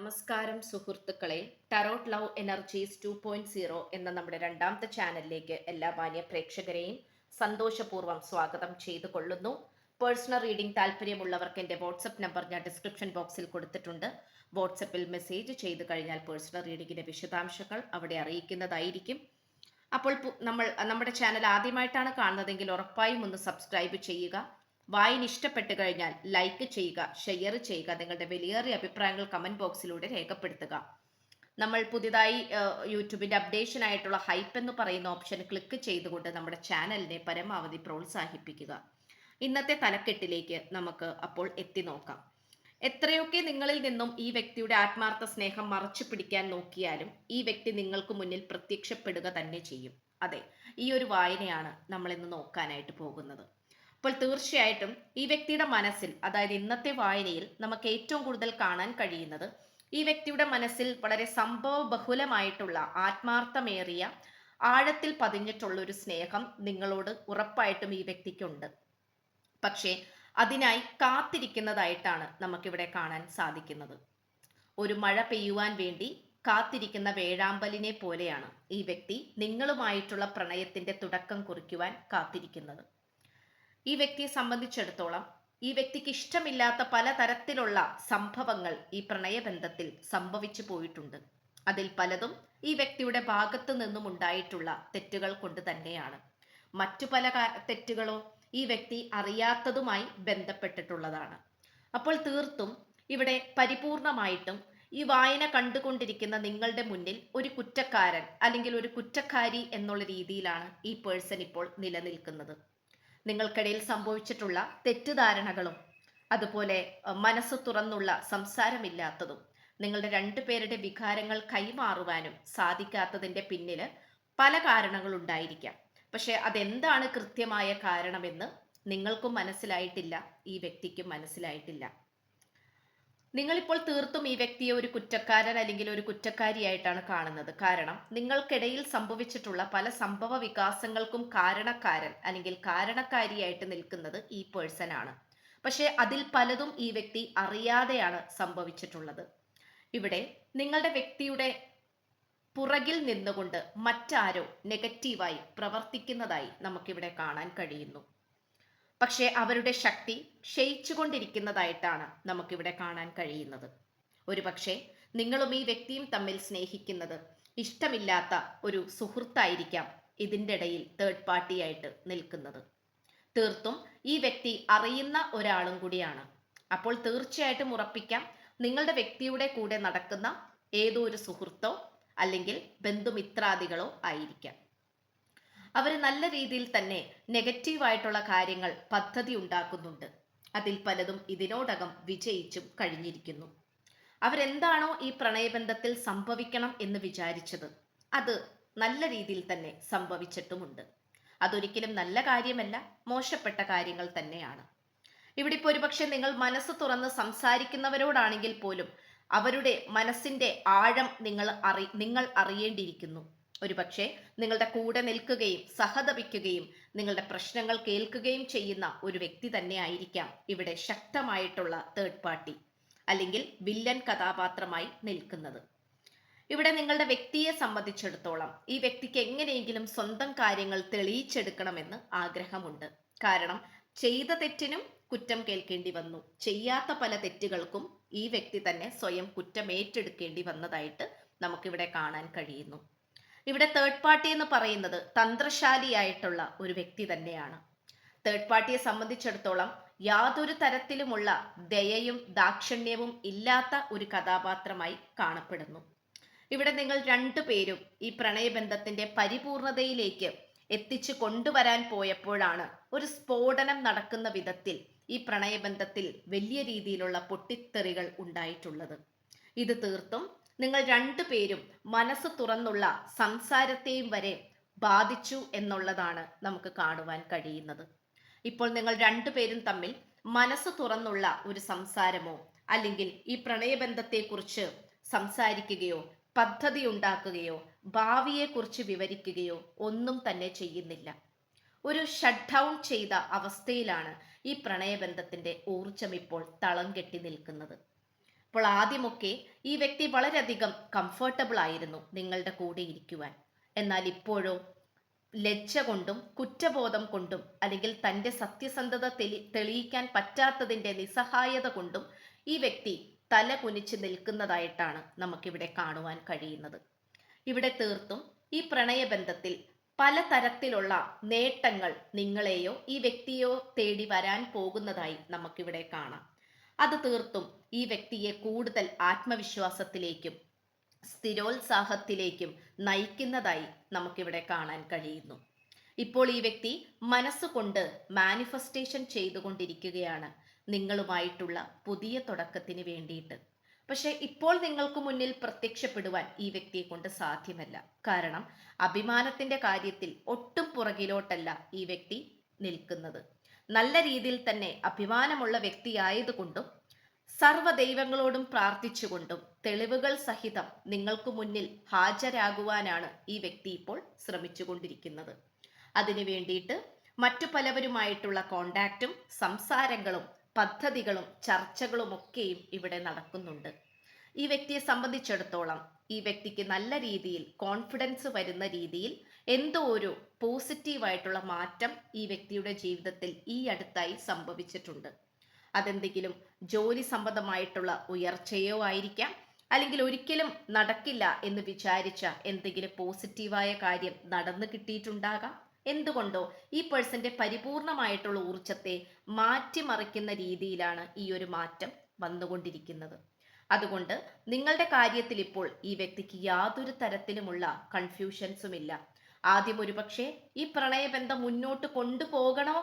നമസ്കാരം സുഹൃത്തുക്കളെ. Tarot love energies two point zero എന്ന നമ്മുടെ രണ്ടാമത്തെ ചാനലിലേക്ക് എല്ലാ മാന്യ പ്രേക്ഷകരെയും സന്തോഷപൂർവം സ്വാഗതം ചെയ്തു കൊള്ളുന്നു പേഴ്സണൽ റീഡിംഗ് താല്പര്യമുള്ളവർക്ക് എന്റെ വാട്സപ്പ് നമ്പർ ഞാൻ ഡിസ്ക്രിപ്ഷൻ ബോക്സിൽ കൊടുത്തിട്ടുണ്ട്. വാട്സപ്പിൽ മെസ്സേജ് ചെയ്തു കഴിഞ്ഞാൽ പേഴ്സണൽ റീഡിങ്ങിന്റെ വിശദാംശങ്ങൾ അവിടെ അറിയിക്കുന്നതായിരിക്കും. അപ്പോൾ നമ്മൾ നമ്മുടെ ചാനൽ ആദ്യമായിട്ടാണ് കാണുന്നതെങ്കിൽ ഉറപ്പായും ഒന്ന് സബ്സ്ക്രൈബ് ചെയ്യുക. വായന ഇഷ്ടപ്പെട്ട് കഴിഞ്ഞാൽ ലൈക്ക് ചെയ്യുക ഷെയർ ചെയ്യുക നിങ്ങളുടെ വിലയേറിയ അഭിപ്രായങ്ങൾ കമന്റ് ബോക്സിലൂടെ രേഖപ്പെടുത്തുക. നമ്മൾ പുതിയതായി യൂട്യൂബിന്റെ അപ്ഡേഷൻ ആയിട്ടുള്ള ഹൈപ്പ് എന്ന് പറയുന്ന ഓപ്ഷൻ ക്ലിക്ക് ചെയ്തുകൊണ്ട് നമ്മുടെ ചാനലിനെ പരമാവധി പ്രോത്സാഹിപ്പിക്കുക. ഇന്നത്തെ തലക്കെട്ടിലേക്ക് നമുക്ക് അപ്പോൾ എത്തി നോക്കാം. എത്രയൊക്കെ നിങ്ങളിൽ നിന്നും ഈ വ്യക്തിയുടെ ആത്മാർത്ഥ സ്നേഹം മറച്ചു പിടിക്കാൻ നോക്കിയാലും ഈ വ്യക്തി നിങ്ങൾക്ക് മുന്നിൽ പ്രത്യക്ഷപ്പെടുക തന്നെ ചെയ്യും. അതെ ഈ ഒരു വായനയാണ് നമ്മൾ ഇന്ന് നോക്കാനായിട്ട് പോകുന്നത്. അപ്പോൾ തീർച്ചയായിട്ടും ഈ വ്യക്തിയുടെ മനസ്സിൽ അതായത് ഇന്നത്തെ വായനയിൽ നമുക്ക് ഏറ്റവും കൂടുതൽ കാണാൻ കഴിയുന്നത് ഈ വ്യക്തിയുടെ മനസ്സിൽ വളരെ സംഭവ ബഹുലമായിട്ടുള്ള ആത്മാർത്ഥമേറിയ ആഴത്തിൽ പതിഞ്ഞിട്ടുള്ള ഒരു സ്നേഹം നിങ്ങളോട് ഉറപ്പായിട്ടും ഈ വ്യക്തിക്കുണ്ട്. പക്ഷേ അതിനായി കാത്തിരിക്കുന്നതായിട്ടാണ് നമുക്കിവിടെ കാണാൻ സാധിക്കുന്നത്. ഒരു മഴ പെയ്യുവാൻ വേണ്ടി കാത്തിരിക്കുന്ന വേഴാമ്പലിനെ പോലെയാണ് ഈ വ്യക്തി നിങ്ങളുമായിട്ടുള്ള പ്രണയത്തിന്റെ തുടക്കം കുറിക്കുവാൻ കാത്തിരിക്കുന്നത്. ഈ വ്യക്തിയെ സംബന്ധിച്ചിടത്തോളം ഈ വ്യക്തിക്ക് ഇഷ്ടമില്ലാത്ത പലതരത്തിലുള്ള സംഭവങ്ങൾ ഈ പ്രണയബന്ധത്തിൽ സംഭവിച്ചു പോയിട്ടുണ്ട്. അതിൽ പലതും ഈ വ്യക്തിയുടെ ഭാഗത്തു നിന്നും ഉണ്ടായിട്ടുള്ള തെറ്റുകൾ കൊണ്ട് തന്നെയാണ്. മറ്റു പല തെറ്റുകളോ ഈ വ്യക്തി അറിയാത്തതുമായി ബന്ധപ്പെട്ടിട്ടുള്ളതാണ്. അപ്പോൾ തീർത്തും ഇവിടെ പരിപൂർണമായിട്ടും ഈ വായന കണ്ടുകൊണ്ടിരിക്കുന്ന നിങ്ങളുടെ മുന്നിൽ ഒരു കുറ്റക്കാരൻ അല്ലെങ്കിൽ ഒരു കുറ്റക്കാരി എന്നുള്ള രീതിയിലാണ് ഈ പേഴ്സൺ ഇപ്പോൾ നിലനിൽക്കുന്നത്. നിങ്ങൾക്കിടയിൽ സംഭവിച്ചിട്ടുള്ള തെറ്റിദ്ധാരണകളും അതുപോലെ മനസ്സ് തുറന്നുള്ള സംസാരമില്ലാത്തതും നിങ്ങളുടെ രണ്ടുപേരുടെ വികാരങ്ങൾ കൈമാറുവാനും സാധിക്കാത്തതിന്റെ പിന്നിൽ പല കാരണങ്ങളുണ്ടായിരിക്കാം. പക്ഷേ അതെന്താണ് കൃത്യമായ കാരണമെന്ന് നിങ്ങൾക്കും മനസ്സിലായിട്ടില്ല ഈ വ്യക്തിക്കും മനസ്സിലായിട്ടില്ല. നിങ്ങളിപ്പോൾ തീർത്തും ഈ വ്യക്തിയെ ഒരു കുറ്റക്കാരൻ അല്ലെങ്കിൽ ഒരു കുറ്റക്കാരിയായിട്ടാണ് കാണുന്നത്. കാരണം നിങ്ങൾക്കിടയിൽ സംഭവിച്ചിട്ടുള്ള പല സംഭവ വികാസങ്ങൾക്കും കാരണക്കാരൻ അല്ലെങ്കിൽ കാരണക്കാരിയായിട്ട് നിൽക്കുന്നത് ഈ പേഴ്സൺ ആണ്. പക്ഷേ അതിൽ പലതും ഈ വ്യക്തി അറിയാതെയാണ് സംഭവിച്ചിട്ടുള്ളത്. ഇവിടെ നിങ്ങളുടെ വ്യക്തിയുടെ പുറകിൽ നിന്നുകൊണ്ട് മറ്റാരോ നെഗറ്റീവായി പ്രവർത്തിക്കുന്നതായി നമുക്കിവിടെ കാണാൻ കഴിയുന്നു. പക്ഷേ അവരുടെ ശക്തി ക്ഷയിച്ചുകൊണ്ടിരിക്കുന്നതായിട്ടാണ് നമുക്കിവിടെ കാണാൻ കഴിയുന്നത്. ഒരു പക്ഷേ നിങ്ങളും ഈ വ്യക്തിയും തമ്മിൽ സ്നേഹിക്കുന്നത് ഇഷ്ടമില്ലാത്ത ഒരു സുഹൃത്തായിരിക്കാം ഇതിന്റെ ഇടയിൽ തേർഡ് പാർട്ടിയായിട്ട് നിൽക്കുന്നത്. തീർത്തും ഈ വ്യക്തി അറിയുന്ന ഒരാളും കൂടിയാണ്. അപ്പോൾ തീർച്ചയായിട്ടും ഉറപ്പിക്കാം നിങ്ങളുടെ വ്യക്തിയുടെ കൂടെ നടക്കുന്ന ഏതോ ഒരു സുഹൃത്തോ അല്ലെങ്കിൽ ബന്ധുമിത്രാദികളോ ആയിരിക്കാം. അവർ നല്ല രീതിയിൽ തന്നെ നെഗറ്റീവായിട്ടുള്ള കാര്യങ്ങൾ പദ്ധതി ഉണ്ടാക്കുന്നുണ്ട്. അതിൽ പലതും ഇതിനോടകം വിജയിച്ചും കഴിഞ്ഞിരിക്കുന്നു. അവരെന്താണോ ഈ പ്രണയബന്ധത്തിൽ സംഭവിക്കണം എന്ന് വിചാരിച്ചത് അത് നല്ല രീതിയിൽ തന്നെ സംഭവിച്ചിട്ടുമുണ്ട്. അതൊരിക്കലും നല്ല കാര്യമല്ല മോശപ്പെട്ട കാര്യങ്ങൾ തന്നെയാണ്. ഇവിടെ ഇപ്പോൾ ഒരുപക്ഷെ നിങ്ങൾ മനസ്സ് തുറന്ന് സംസാരിക്കുന്നവരോടാണെങ്കിൽ പോലും അവരുടെ മനസ്സിന്റെ ആഴം നിങ്ങൾ അറി നിങ്ങൾ അറിയേണ്ടിയിരിക്കുന്നു. ഒരുപക്ഷെ നിങ്ങളുടെ കൂടെ നിൽക്കുകയും സഹതപിക്കുകയും നിങ്ങളുടെ പ്രശ്നങ്ങൾ കേൾക്കുകയും ചെയ്യുന്ന ഒരു വ്യക്തി തന്നെ ആയിരിക്കാം ഇവിടെ ശക്തമായിട്ടുള്ള തേർഡ് പാർട്ടി അല്ലെങ്കിൽ വില്ലൻ കഥാപാത്രമായി നിൽക്കുന്നത്. ഇവിടെ നിങ്ങളുടെ വ്യക്തിയെ സംബന്ധിച്ചിടത്തോളം ഈ വ്യക്തിക്ക് എങ്ങനെയെങ്കിലും സ്വന്തം കാര്യങ്ങൾ തെളിയിച്ചെടുക്കണമെന്ന് ആഗ്രഹമുണ്ട്. കാരണം ചെയ്ത തെറ്റിനും കുറ്റം കേൾക്കേണ്ടി വന്നു. ചെയ്യാത്ത പല തെറ്റുകൾക്കും ഈ വ്യക്തി തന്നെ സ്വയം കുറ്റം ഏറ്റെടുക്കേണ്ടി വന്നതായിട്ട് നമുക്കിവിടെ കാണാൻ കഴിയുന്നു. ഇവിടെ തേർഡ് പാർട്ടി എന്ന് പറയുന്നത് തന്ത്രശാലിയായിട്ടുള്ള ഒരു വ്യക്തി തന്നെയാണ്. തേർഡ് പാർട്ടിയെ സംബന്ധിച്ചിടത്തോളം യാതൊരു തരത്തിലുമുള്ള ദയയും ദാക്ഷിണ്യവും ഇല്ലാത്ത ഒരു കഥാപാത്രമായി കാണപ്പെടുന്നു. ഇവിടെ നിങ്ങൾ രണ്ടു പേരും ഈ പ്രണയബന്ധത്തിന്റെ പരിപൂർണതയിലേക്ക് എത്തിച്ചു കൊണ്ടുവരാൻ പോയപ്പോഴാണ് ഒരു സ്ഫോടനം നടക്കുന്ന വിധത്തിൽ ഈ പ്രണയബന്ധത്തിൽ വലിയ രീതിയിലുള്ള പൊട്ടിത്തെറികൾ ഉണ്ടായിട്ടുള്ളത്. ഇത് തീർത്തും നിങ്ങൾ രണ്ടുപേരും മനസ്സ് തുറന്നുള്ള സംസാരത്തെയും വരെ ബാധിച്ചു എന്നുള്ളതാണ് നമുക്ക് കാണുവാൻ കഴിയുന്നത്. ഇപ്പോൾ നിങ്ങൾ രണ്ടുപേരും തമ്മിൽ മനസ്സ് തുറന്നുള്ള ഒരു സംസാരമോ അല്ലെങ്കിൽ ഈ പ്രണയബന്ധത്തെക്കുറിച്ച് സംസാരിക്കുകയോ പദ്ധതി ഉണ്ടാക്കുകയോ ഭാവിയെക്കുറിച്ച് വിവരിക്കുകയോ ഒന്നും തന്നെ ചെയ്യുന്നില്ല. ഒരു ഷട്ട് ഡൗൺ ചെയ്ത അവസ്ഥയിലാണ് ഈ പ്രണയബന്ധത്തിന്റെ ഊർജം ഇപ്പോൾ തളം കെട്ടി നിൽക്കുന്നത്. അപ്പോൾ ആദ്യമൊക്കെ ഈ വ്യക്തി വളരെയധികം കംഫർട്ടബിൾ ആയിരുന്നു നിങ്ങളുടെ കൂടെ ഇരിക്കുവാൻ. എന്നാൽ ഇപ്പോഴോ ലജ്ജ കൊണ്ടും കുറ്റബോധം കൊണ്ടും അല്ലെങ്കിൽ തന്റെ സത്യസന്ധത തെളി തെളിയിക്കാൻ പറ്റാത്തതിന്റെ നിസ്സഹായത കൊണ്ടും ഈ വ്യക്തി തല കുനിച്ച് നിൽക്കുന്നതായിട്ടാണ് നമുക്കിവിടെ കാണുവാൻ കഴിയുന്നത്. ഇവിടെ തീർത്തും ഈ പ്രണയബന്ധത്തിൽ പലതരത്തിലുള്ള നേട്ടങ്ങൾ നിങ്ങളെയോ ഈ വ്യക്തിയോ തേടി വരാൻ പോകുന്നതായി നമുക്കിവിടെ കാണാം. അത് തീർത്തും ഈ വ്യക്തിയെ കൂടുതൽ ആത്മവിശ്വാസത്തിലേക്കും സ്ഥിരോത്സാഹത്തിലേക്കും നയിക്കുന്നതായി നമുക്കിവിടെ കാണാൻ കഴിയുന്നു. ഇപ്പോൾ ഈ വ്യക്തി മനസ്സുകൊണ്ട് മാനിഫെസ്റ്റേഷൻ ചെയ്തുകൊണ്ടിരിക്കുകയാണ്. നിങ്ങളുമായിട്ടുള്ള പുതിയ തുടക്കത്തിന് വേണ്ടിയിട്ട്. പക്ഷേ ഇപ്പോൾ നിങ്ങൾക്ക് മുന്നിൽ പ്രത്യക്ഷപ്പെടുവാൻ ഈ വ്യക്തിയെ കൊണ്ട് സാധ്യമല്ല. കാരണം അഭിമാനത്തിന്റെ കാര്യത്തിൽ ഒട്ടും പുറകിലോട്ടല്ല ഈ വ്യക്തി നിൽക്കുന്നത്. നല്ല രീതിയിൽ തന്നെ അഭിമാനമുള്ള വ്യക്തിയായതുകൊണ്ടും സർവ ദൈവങ്ങളോടും പ്രാർത്ഥിച്ചുകൊണ്ടും തെളിവുകൾ സഹിതം നിങ്ങൾക്ക് മുന്നിൽ ഹാജരാകുവാനാണ് ഈ വ്യക്തി ഇപ്പോൾ ശ്രമിച്ചുകൊണ്ടിരിക്കുന്നത്. അതിനു വേണ്ടിയിട്ട് മറ്റു പലവരുമായിട്ടുള്ള കോണ്ടാക്റ്റും സംസാരങ്ങളും പദ്ധതികളും ചർച്ചകളും ഒക്കെയും ഇവിടെ നടക്കുന്നുണ്ട്. ഈ വ്യക്തിയെ സംബന്ധിച്ചിടത്തോളം ഈ വ്യക്തിക്ക് നല്ല രീതിയിൽ കോൺഫിഡൻസ് വരുന്ന രീതിയിൽ എന്തോ ഒരു പോസിറ്റീവായിട്ടുള്ള മാറ്റം ഈ വ്യക്തിയുടെ ജീവിതത്തിൽ ഈ അടുത്തായി സംഭവിച്ചിട്ടുണ്ട്. അതെന്തെങ്കിലും ജോലി സംബന്ധമായിട്ടുള്ള ഉയർച്ചയോ ആയിരിക്കാം അല്ലെങ്കിൽ ഒരിക്കലും നടക്കില്ല എന്ന് വിചാരിച്ച എന്തെങ്കിലും പോസിറ്റീവായ കാര്യം നടന്നു കിട്ടിയിട്ടുണ്ടാകാം. എന്തുകൊണ്ടോ ഈ പേഴ്സന്റെ പരിപൂർണമായിട്ടുള്ള ഊർജത്തെ മാറ്റിമറിക്കുന്ന രീതിയിലാണ് ഈ ഒരു മാറ്റം വന്നുകൊണ്ടിരിക്കുന്നത്. അതുകൊണ്ട് നിങ്ങളുടെ കാര്യത്തിൽ ഇപ്പോൾ ഈ വ്യക്തിക്ക് യാതൊരു തരത്തിലുമുള്ള കൺഫ്യൂഷൻസും ഇല്ല. ആദ്യം ഒരുപക്ഷെ ഈ പ്രണയബന്ധം മുന്നോട്ട് കൊണ്ടുപോകണോ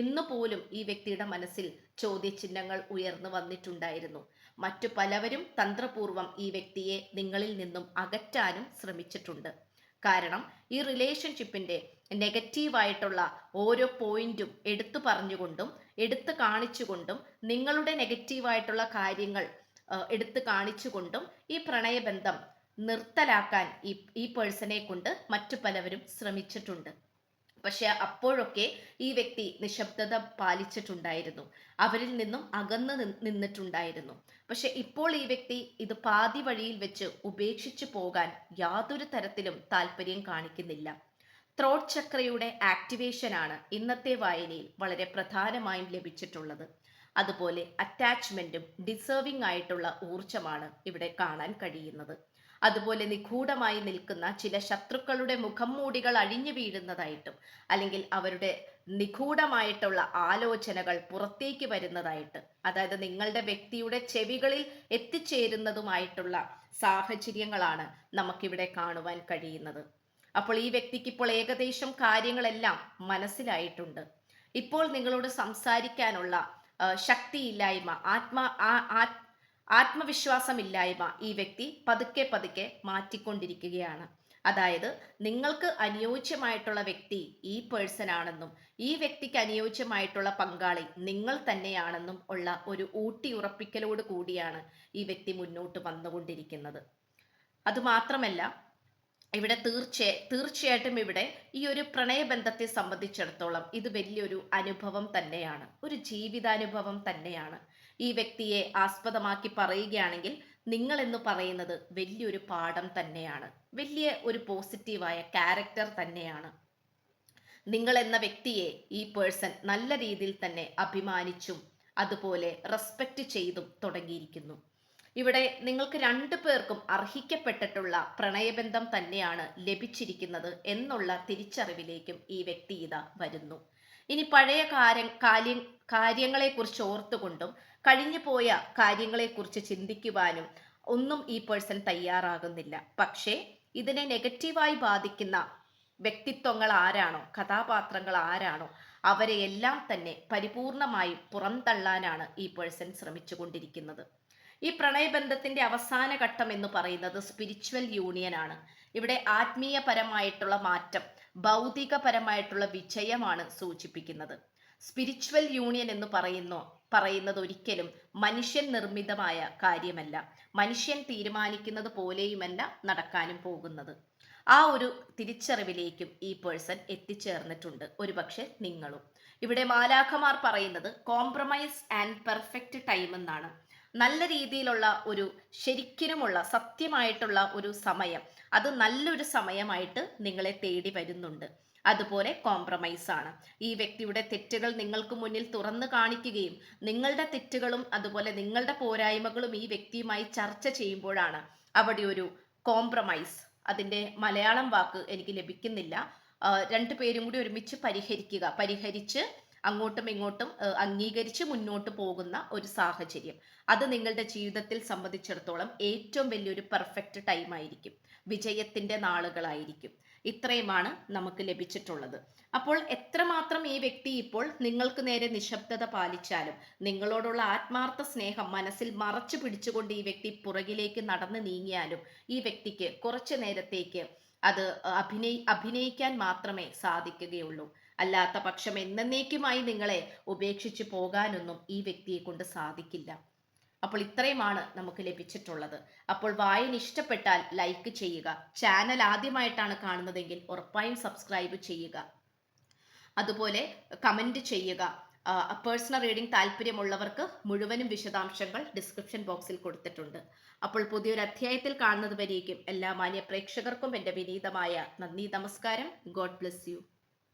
എന്ന് പോലും ഈ വ്യക്തിയുടെ മനസ്സിൽ ചോദ്യചിഹ്നങ്ങൾ ഉയർന്നു വന്നിട്ടുണ്ടായിരുന്നു. മറ്റു പലവരും തന്ത്രപൂർവം ഈ വ്യക്തിയെ നിങ്ങളിൽ നിന്നും അകറ്റാനും ശ്രമിച്ചിട്ടുണ്ട്. കാരണം ഈ റിലേഷൻഷിപ്പിന്റെ നെഗറ്റീവായിട്ടുള്ള ഓരോ പോയിന്റും എടുത്തു പറഞ്ഞുകൊണ്ടും എടുത്തു കാണിച്ചുകൊണ്ടും നിങ്ങളുടെ നെഗറ്റീവായിട്ടുള്ള കാര്യങ്ങൾ എടുത്തു കാണിച്ചുകൊണ്ടും ഈ പ്രണയബന്ധം നിർത്തലാക്കാൻ ഈ ഈ പേഴ്സണെ കൊണ്ട് മറ്റു പലവരും ശ്രമിച്ചിട്ടുണ്ട്. പക്ഷെ അപ്പോഴൊക്കെ ഈ വ്യക്തി നിശബ്ദത പാലിച്ചിട്ടുണ്ടായിരുന്നു. അവരിൽ നിന്നും അകന്നു നിന്നിട്ടുണ്ടായിരുന്നു. പക്ഷെ ഇപ്പോൾ ഈ വ്യക്തി ഇത് പാതി വഴിയിൽ വെച്ച് ഉപേക്ഷിച്ചു പോകാൻ യാതൊരു തരത്തിലും താല്പര്യം കാണിക്കുന്നില്ല. ത്രോട്ട് ചക്രയുടെ ആക്ടിവേഷനാണ് ഇന്നത്തെ വായനയിൽ വളരെ പ്രധാനമായും ലഭിച്ചിട്ടുള്ളത്. അതുപോലെ അറ്റാച്ച്മെന്റും ഡിസേർവിംഗ് ആയിട്ടുള്ള ഊർജമാണ് ഇവിടെ കാണാൻ കഴിയുന്നത്. അതുപോലെ നിഗൂഢമായി നിൽക്കുന്ന ചില ശത്രുക്കളുടെ മുഖം മൂടികൾ അഴിഞ്ഞു വീഴുന്നതായിട്ടും അല്ലെങ്കിൽ അവരുടെ നിഗൂഢമായിട്ടുള്ള ആലോചനകൾ പുറത്തേക്ക് വരുന്നതായിട്ട് അതായത് നിങ്ങളുടെ വ്യക്തിയുടെ ചെവികളിൽ എത്തിച്ചേരുന്നതുമായിട്ടുള്ള സാഹചര്യങ്ങളാണ് നമുക്കിവിടെ കാണുവാൻ കഴിയുന്നത്. അപ്പോൾ ഈ വ്യക്തിക്ക് ഇപ്പോൾ ഏകദേശം കാര്യങ്ങളെല്ലാം മനസ്സിലായിട്ടുണ്ട്. ഇപ്പോൾ നിങ്ങളോട് സംസാരിക്കാനുള്ള ശക്തിയില്ലായ്മ ആത്മാ ആത്മവിശ്വാസമില്ലായ്മ ഈ വ്യക്തി പതുക്കെ പതുക്കെ മാറ്റിക്കൊണ്ടിരിക്കുകയാണ്. അതായത് നിങ്ങൾക്ക് അനുയോജ്യമായിട്ടുള്ള വ്യക്തി ഈ പേഴ്സൺ ആണെന്നും ഈ വ്യക്തിക്ക് അനുയോജ്യമായിട്ടുള്ള പങ്കാളി നിങ്ങൾ തന്നെയാണെന്നും ഉള്ള ഒരു ഊട്ടി ഉറപ്പിക്കലോട് കൂടിയാണ് ഈ വ്യക്തി മുന്നോട്ട് വന്നുകൊണ്ടിരിക്കുന്നത്. അതുമാത്രമല്ല ഇവിടെ തീർച്ച തീർച്ചയായിട്ടും ഇവിടെ ഈ ഒരു പ്രണയബന്ധത്തെ സംബന്ധിച്ചിടത്തോളം ഇത് വലിയൊരു അനുഭവം തന്നെയാണ്. ഒരു ജീവിതാനുഭവം തന്നെയാണ്. ഈ വ്യക്തിയെ ആസ്പദമാക്കി പറയുകയാണെങ്കിൽ നിങ്ങൾ എന്ന് പറയുന്നത് വലിയൊരു പാഠം തന്നെയാണ്. വലിയ ഒരു പോസിറ്റീവായ ക്യാരക്ടർ തന്നെയാണ്. നിങ്ങൾ എന്ന വ്യക്തിയെ ഈ പേഴ്സൺ നല്ല രീതിയിൽ തന്നെ അഭിമാനിച്ചും അതുപോലെ റെസ്പെക്റ്റ് ചെയ്തും തുടങ്ങിയിരിക്കുന്നു. ഇവിടെ നിങ്ങൾക്ക് രണ്ടു പേർക്കും അർഹിക്കപ്പെട്ടിട്ടുള്ള പ്രണയബന്ധം തന്നെയാണ് ലഭിച്ചിരിക്കുന്നത് എന്നുള്ള തിരിച്ചറിവിലേക്കും ഈ വ്യക്തി ഇതാ വരുന്നു. ഇനി പഴയ കാര്യ കാര്യം കാര്യങ്ങളെക്കുറിച്ച് ഓർത്തുകൊണ്ടും കഴിഞ്ഞു പോയ കാര്യങ്ങളെക്കുറിച്ച് ചിന്തിക്കുവാനും ഒന്നും ഈ പേഴ്സൺ തയ്യാറാകുന്നില്ല. പക്ഷേ ഇതിനെ നെഗറ്റീവായി ബാധിക്കുന്ന വ്യക്തിത്വങ്ങൾ ആരാണോ കഥാപാത്രങ്ങൾ ആരാണോ അവരെ എല്ലാം തന്നെ പരിപൂർണമായും പുറന്തള്ളാനാണ് ഈ പേഴ്സൺ ശ്രമിച്ചുകൊണ്ടിരിക്കുന്നത്. ഈ പ്രണയബന്ധത്തിന്റെ അവസാന ഘട്ടം എന്ന് പറയുന്നത് സ്പിരിച്വൽ യൂണിയൻ ആണ്. ഇവിടെ ആത്മീയപരമായിട്ടുള്ള മാറ്റം ഭൗതികപരമായിട്ടുള്ള വിജയമാണ് സൂചിപ്പിക്കുന്നത്. സ്പിരിച്വൽ യൂണിയൻ എന്ന് പറയുന്നു പറയുന്നത് ഒരിക്കലും മനുഷ്യൻ നിർമ്മിതമായ കാര്യമല്ല. മനുഷ്യൻ തീരുമാനിക്കുന്നത് പോലെയുമല്ല നടക്കാനും പോകുന്നത്. ആ ഒരു തിരിച്ചറിവിലേക്കും ഈ പേഴ്സൺ എത്തിച്ചേർന്നിട്ടുണ്ട്. ഒരുപക്ഷെ നിങ്ങളും. ഇവിടെ മാലാഖമാർ പറയുന്നത് കോംപ്രമൈസ് ആൻഡ് പെർഫെക്റ്റ് ടൈം എന്നാണ്. നല്ല രീതിയിലുള്ള ഒരു ശരിക്കിനുമുള്ള സത്യമായിട്ടുള്ള ഒരു സമയം അത് നല്ലൊരു സമയമായിട്ട് നിങ്ങളെ തേടി വരുന്നുണ്ട്. അതുപോലെ കോംപ്രമൈസ് ആണ്. ഈ വ്യക്തിയുടെ തെറ്റുകൾ നിങ്ങൾക്ക് മുന്നിൽ തുറന്നു കാണിക്കുകയും നിങ്ങളുടെ തെറ്റുകളും അതുപോലെ നിങ്ങളുടെ പോരായ്മകളും ഈ വ്യക്തിയുമായി ചർച്ച ചെയ്യുമ്പോഴാണ് അവിടെ ഒരു കോംപ്രമൈസ് അതിന്റെ മലയാളം വാക്ക് എനിക്ക് ലഭിക്കുന്നില്ല. രണ്ടു പേരും കൂടി ഒരുമിച്ച് പരിഹരിക്കുക. പരിഹരിച്ച് അങ്ങോട്ടും ഇങ്ങോട്ടും അംഗീകരിച്ച് മുന്നോട്ട് പോകുന്ന ഒരു സാഹചര്യം. അത് നിങ്ങളുടെ ജീവിതത്തിൽ സംബന്ധിച്ചിടത്തോളം ഏറ്റവും വലിയൊരു പെർഫെക്റ്റ് ടൈം ആയിരിക്കും. വിജയത്തിന്റെ നാളുകളായിരിക്കും. ഇത്രയുമാണ് നമുക്ക് ലഭിച്ചിട്ടുള്ളത്. അപ്പോൾ എത്രമാത്രം ഈ വ്യക്തി ഇപ്പോൾ നിങ്ങൾക്ക് നേരെ നിശബ്ദത പാലിച്ചാലും നിങ്ങളോടുള്ള ആത്മാർത്ഥ സ്നേഹം മനസ്സിൽ മറച്ചു പിടിച്ചുകൊണ്ട് ഈ വ്യക്തി പുറകിലേക്ക് നടന്നു നീങ്ങിയാലും ഈ വ്യക്തിക്ക് കുറച്ചു നേരത്തേക്ക് അത് അഭിനയി അഭിനയിക്കാൻ മാത്രമേ സാധിക്കുകയുള്ളൂ. അല്ലാത്ത പക്ഷം എന്നേക്കുമായി നിങ്ങളെ ഉപേക്ഷിച്ച് പോകാനൊന്നും ഈ വ്യക്തിയെ കൊണ്ട് സാധിക്കില്ല. അപ്പോൾ ഇത്രയുമാണ് നമുക്ക് ലഭിച്ചിട്ടുള്ളത്. അപ്പോൾ വായന ഇഷ്ടപ്പെട്ടാൽ ലൈക്ക് ചെയ്യുക. ചാനൽ ആദ്യമായിട്ടാണ് കാണുന്നതെങ്കിൽ ഉറപ്പായും സബ്സ്ക്രൈബ് ചെയ്യുക. അതുപോലെ കമന്റ് ചെയ്യുക. പേഴ്സണൽ റീഡിംഗ് താല്പര്യമുള്ളവർക്ക് മുഴുവനും വിശദാംശങ്ങൾ ഡിസ്ക്രിപ്ഷൻ ബോക്സിൽ കൊടുത്തിട്ടുണ്ട്. അപ്പോൾ പുതിയൊരു അധ്യായത്തിൽ കാണുന്നത് വരേക്കും എല്ലാ മാന്യ പ്രേക്ഷകർക്കും എന്റെ വിനീതമായ നന്ദി നമസ്കാരം. God bless you